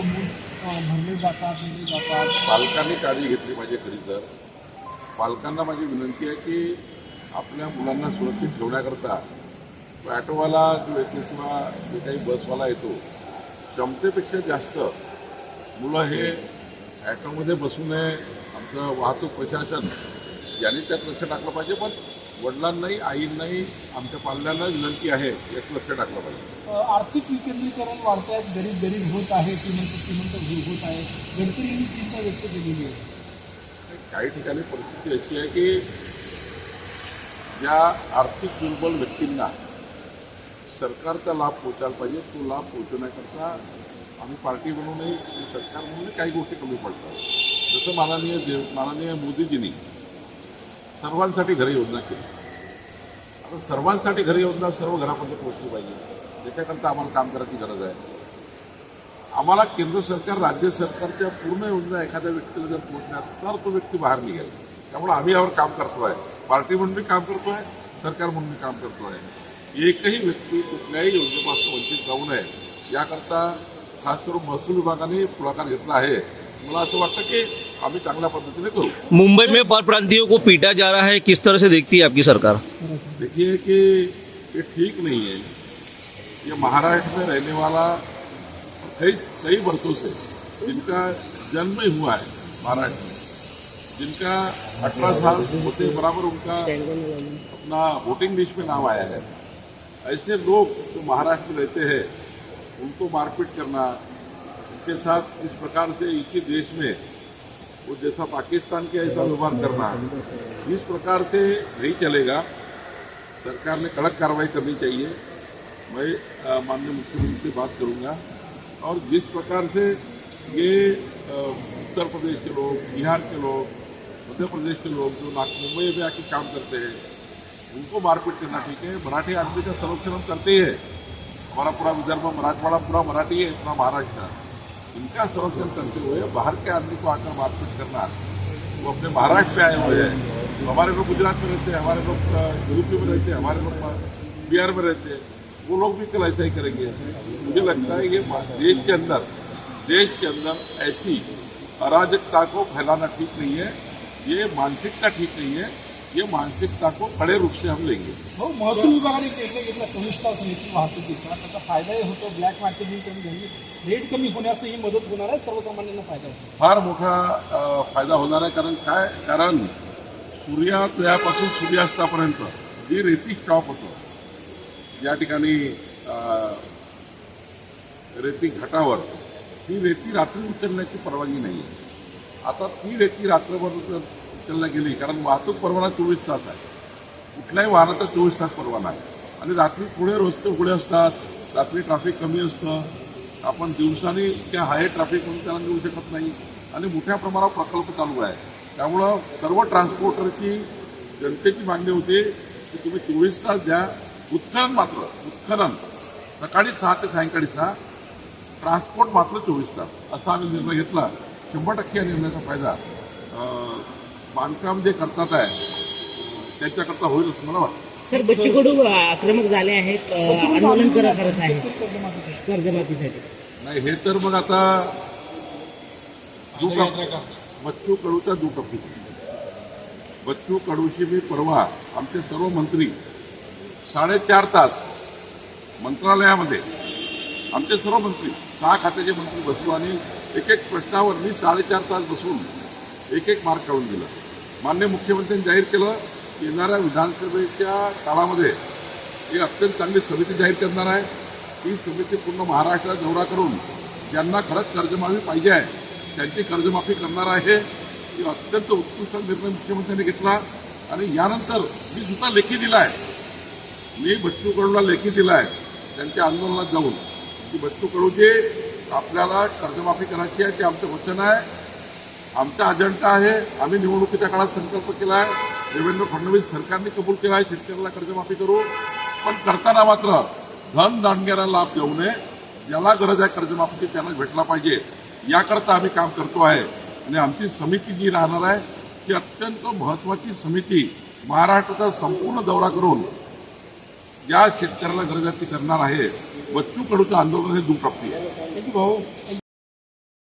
कोंबून भरले जातात नेले जातात. पालकांनी काळजी घेतली पाहिजे खरी तर. पालकांना माझी विनंती आहे की आपल्या मुलांना सुरक्षित ठेवण्याकरता तो ॲटोवाला जो येतो किंवा जे काही बसवाला येतो क्षमतेपेक्षा जास्त मुलं हे ॲटोमध्ये बसू नये. आमचं वाहतूक प्रशासन यांनी त्यात लक्ष टाकलं पाहिजे पण वडिलांनाही आईंनाही आमच्या पाल्यांना विनंती आहे यात लक्ष टाकलं पाहिजे. आर्थिक विकेंद्रीकरण वाढत आहेत गरीब गरीब होत आहे श्रीमंत श्रीमंत होत आहे. गडकरी यांनी चिंता व्यक्त केलेली आहे. काही ठिकाणी परिस्थिती अशी आहे की ज्या आर्थिक दुर्बल व्यक्तींना सरकारचा लाभ पोचायला पाहिजे तो लाभ पोचवण्याकरता आम्ही पार्टी म्हणूनही सरकार म्हणूनही काही गोष्टी कमी पडतात. जसं माननीय देव माननीय मोदीजींनी सर्वांसाठी घरी योजना केली. आता सर्वांसाठी घरी योजना सर्व घरामध्ये पोहोचली पाहिजे. त्याच्याकरता आम्हाला काम करायची गरज आहे. आम्हाला केंद्र सरकार राज्य सरकारच्या पूर्ण योजना एखाद्या व्यक्तीला जर पोहोचणार तर तो व्यक्ती बाहेर निघेल. त्यामुळे आम्ही यावर काम करतो आहे पार्टी म्हणून मी काम करतो आहे सरकार म्हणून मी काम करतो आहे एकही व्यक्ती कुठल्याही योजनेपासून वंचित जाऊ नये. याकरता खास करून महसूल विभागाने पुढाकार घेतला आहे. मला असं वाटतं की आम्ही चांगल्या पद्धतीने करू. मुंबई में परप्रांतियों को पीटा जा रहा है किस तरह से देखती है आपकी सरकार? देखिए कि ये ठीक नहीं है। ये महाराष्ट्र में रहने वाला कई कई वर्षों से जिनका जन्म ही हुआ है महाराष्ट्र में जिनका अठारह साल होते बराबर उनका अपना वोटिंग लिस्ट में नाम आया है। ऐसे लोग जो महाराष्ट्र में रहते हैं उनको मारपीट करना उनके साथ इस प्रकार से इसी देश में वो जैसा पाकिस्तान के ऐसा व्यवहार करना इस प्रकार से नहीं चलेगा। सरकार ने कड़क कार्रवाई करनी चाहिए। मैं माननीय मुख्यमंत्री से बात करूँगा। और जिस प्रकार से ये उत्तर प्रदेश के लोग, बिहार के लोग, मध्य प्रदेश के लोग जो नाग मुंबई में आके काम करते हैं, उनको मारपीट करना ठीक है। मराठी आदमी का संरक्षण हम करते ही है। हमारा पूरा विदर्भ मराठवाड़ा, पूरा मराठी है, पूरा महाराष्ट्र। इनका संरक्षण करते हुए बाहर के आदमी को आकर मारपीट करना, वो अपने महाराष्ट्र में आए हुए हैं। हमारे लोग गुजरात में रहते हैं, हमारे लोग यूपी में रहते हैं, हमारे लोग बिहार में रहते हैं। वो लोग भी कल ऐसा ही करेंगे। मुझे लगता है ये देश के अंदर, देश के अंदर ऐसी अराजकता को फैलाना ठीक नहीं है। ये मानसिकता ठीक नहीं है। ये मानसिकता को कड़े रूप से हम लेंगे। हो महसूल विभागाने निर्णय घेतला चोवीस तास नेती वाहतुकीचा त्याचा फायदाही होतो ब्लॅक मार्केटिंग कमी झाली. रेट कमी होण्यासही मदत होणार आहे सर्वसामान्यांना फायदा होतो फार मोठा फायदा होणार आहे कारण काय? कारण सूर्योदयापासून सूर्यास्तापर्यंत जी रेती स्टॉक होतो या ठिकाणी रेती घाटावर ती रेती रात्री उचलण्याची परवानगी नाही आहे आता ती रेती रात्रभर उचल- गेली कारण वाहतूक परवाना चोवीस तास आहे. कुठल्याही वाहनाचा चोवीस तास परवाना आहे. आणि रात्री पुढे रस्ते उघडे असतात रात्री ट्रॅफिक कमी असतं. आपण दिवसानी त्या हाय ट्रॅफिक म्हणून त्याला नेऊ शकत नाही. आणि मोठ्या प्रमाणावर प्रकल्प चालू आहे. त्यामुळं सर्व ट्रान्सपोर्टरची जनतेची मागणी होती की तुम्ही चोवीस तास द्या. उत्खनन मात्र उत्खनन. सकाळी सहा ते सायंकाळी सहा. ट्रान्सपोर्ट मात्र चोवीस तास. असा आम्ही निर्णय घेतला. शंभर टक्के या निर्णयाचा फायदा. बांधकाम जे करतात आहे त्यांच्याकरता होईल असं मला वाटतं. सर बच्चू कडू अ, आक्रमक झाले आहेत आंदोलन करत करत आहेत. कर्जमाफीसाठी. नाही हे तर मग आता बच्चू कडूचा दुटप्पी बच्चू कडूशी मी परवा आमचे सर्व मंत्री साडेचार तास मंत्रालयामध्ये आमचे सर्व मंत्री सहा खात्याचे मंत्री बसलो आणि एक एक प्रश्नावर मी साडेचार तास बसून एक एक मार्क काढून दिला. मान्य मुख्यमंत्र्यांनी जाहीर केलं येणाऱ्या विधानसभेच्या काळामध्ये एक अत्यंत चांगली समिती जाहीर करणार आहे. ही समिती पूर्ण महाराष्ट्रात दौरा करून ज्यांना खरंच कर्जमाफी पाहिजे आहे त्यांची कर्जमाफी करणार आहे. ही अत्यंत उत्कृष्ट निर्णय मुख्यमंत्र्यांनी घेतला आणि यानंतर मी सुद्धा लेखी दिला आहे मी बच्चू कडूला लेखी दिला आहे त्यांच्या आंदोलनात जाऊन. की बच्चू कडूजी आपल्याला कर्जमाफी करायची आहे ते आमचं वचन आहे. आमचा अजेंडा आहे. आम्ही निवडणुकीच्या काळात संकल्प केला आहे. देवेंद्र फडणवीस सरकारने कबूल केला आहे. शेतकऱ्याला कर्जमाफी करू. पण करताना मात्र धन दांडग्याला लाभ देऊ नये. ज्याला गरज आहे कर्जमाफीची. त्यांना भेटला पाहिजे. याकरता आम्ही काम करतो आहे. आणि आमची समिती जी राहणार आहे ती अत्यंत महत्त्वाची समिती महाराष्ट्राचा संपूर्ण दौरा करून ज्या शेतकऱ्याला गरज आहे ती करणार आहे. बच्चू कडूचं आंदोलन हे दुप्राप्ती आहे. भाऊ.